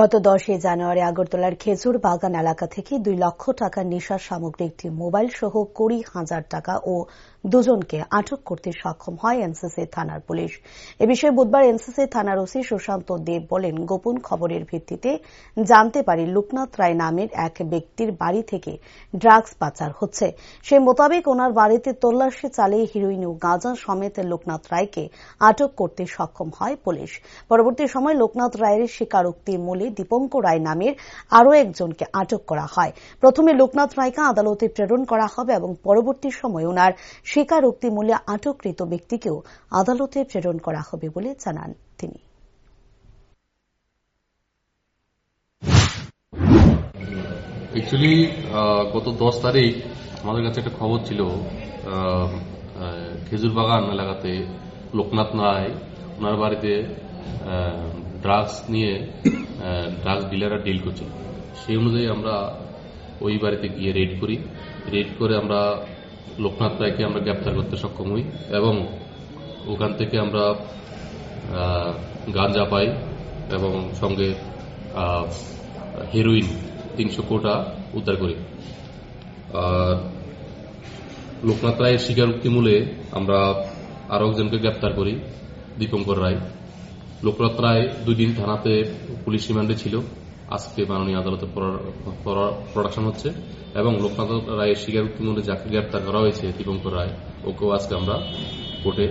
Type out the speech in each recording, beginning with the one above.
গত দশই জানুয়ারি আগরতলার খেজুর বাগান এলাকা থেকে দুই লক্ষ টাকার নেশার সামগ্রী, একটি মোবাইল সহ কুড়ি হাজার টাকা ও দুজনকে আটক করতে সক্ষম হয় এনসিসি থানার পুলিশ। এ বিষয়ে বুধবার এনসিসি থানার ওসি সুশান্ত দেব বলেন, গোপন খবরের ভিত্তিতে জানতে পারি লোকনাথ রায় নামের এক ব্যক্তির বাড়ি থেকে ড্রাগস পাচার হচ্ছে। সে মোতাবেক ওনার বাড়িতে তল্লাশি চালিয়ে হিরোইন ও গাঁজা সমেত লোকনাথ রায়কে আটক করতে সক্ষম হয় পুলিশ। পরবর্তী সময় লোকনাথ রায়ের স্বীকারোক্তি মূলে দীপঙ্কর রায় নামের আরও একজনকে আটক করা হয়। প্রথমে লোকনাথ রায়কে আদালতে প্রেরণ করা হবে এবং পরবর্তী সময় ওনার স্বীকারোক্তি মূল্যে আটককৃত ব্যক্তিকেও আদালতে প্রেরণ করা হবে বলে জানান তিনি। অ্যাকচুয়ালি গত দশ তারিখ আমাদের কাছে একটা খবর ছিল খেজুর বাগান এলাকাতে লোকনাথ রায় ওনার বাড়িতে ড্রাগস নিয়ে ড্রাগস ডিলাররা ডিল করছে সেই অনুযায়ী আমরা ওই বাড়িতে গিয়ে রেড করি। রেড করে আমরা লোকনাথ রায়কে আমরা গ্রেপ্তার করতে সক্ষম হই এবং ওখান থেকে আমরা গাঁজা পাই এবং সঙ্গে হেরোইন তিনশো কোটা উদ্ধার করি। আর লোকনাথ রায়ের স্বীকারোক্তি মূলে আমরা আরও একজনকে গ্রেপ্তার করি, দীপঙ্কর রায়। লোকনাথ রায় দুই দিন থানাতে পুলিশ রিমান্ডে ছিল। আজকে মাননীয় আদালতে প্রোডাকশন হচ্ছে এবং লোকনাথ রায়ের মূলে যাকে গ্রেপ্তার করা হয়েছে, দীপঙ্কর রায়, ওকেও আজকে আমরা কোর্টে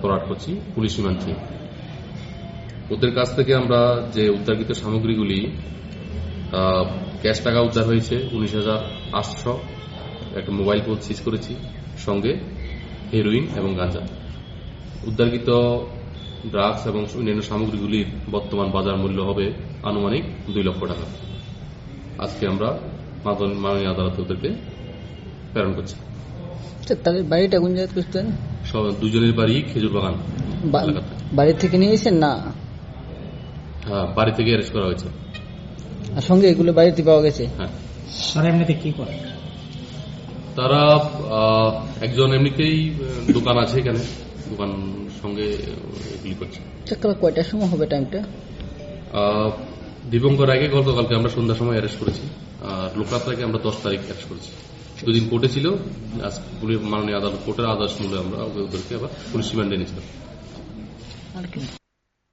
ফরওয়ার্ড করছি পুলিশ রিমান্ড থেকে ওদের কাছ থেকে আমরা যে উদ্ধারকৃত সামগ্রীগুলি ক্যাশ টাকা উদ্ধার হয়েছে, উনিশ হাজার আটশো একটা মোবাইল ফোন সিজ করেছি, সঙ্গে হেরোইন এবং গাঁজা উদ্ধারকৃত ড্রাগস এবং অন্যান্য সামগ্রীগুলির বর্তমান বাজার মূল্য হবে আনুমানিক দুই লক্ষ টাকা। আজকে আমরা মাদন- মাননীয় আদালতে ওদেরকে প্রেরণ করছি। আচ্ছা, তাদের বাড়িটা কোন জায়গায় বুঝতেন সব দুজনের বাড়ি খেজুর বাগান বাড়ি থেকে নিয়ে এসেছেন না? হ্যাঁ বাড়ি থেকে অ্যারেস্ট করা হয়েছে। আর সঙ্গে এগুলো বাড়িতে পাওয়া গেছে? হ্যাঁ। তারা এমনিতে কি করে? তারা একজন এমনিতেই দোকান আছে এখানে। দোকান সঙ্গে এগুলি করছে। কয়টার সময় হবে টাইমটা দীপঙ্কর আগে গতকালকে আমরা সন্ধ্যার সময় অ্যারেস্ট করেছি আর লোকরাত্রাকে আমরা দশ তারিখ অ্যারেস্ট করেছি। দুদিন কোর্টে ছিল আজ পুলিশ মাননীয় আদালত কোর্টের আদেশ মূলে আমরা ওদেরকে আবার পুলিশ রিমান্ডে নিয়েছিলাম।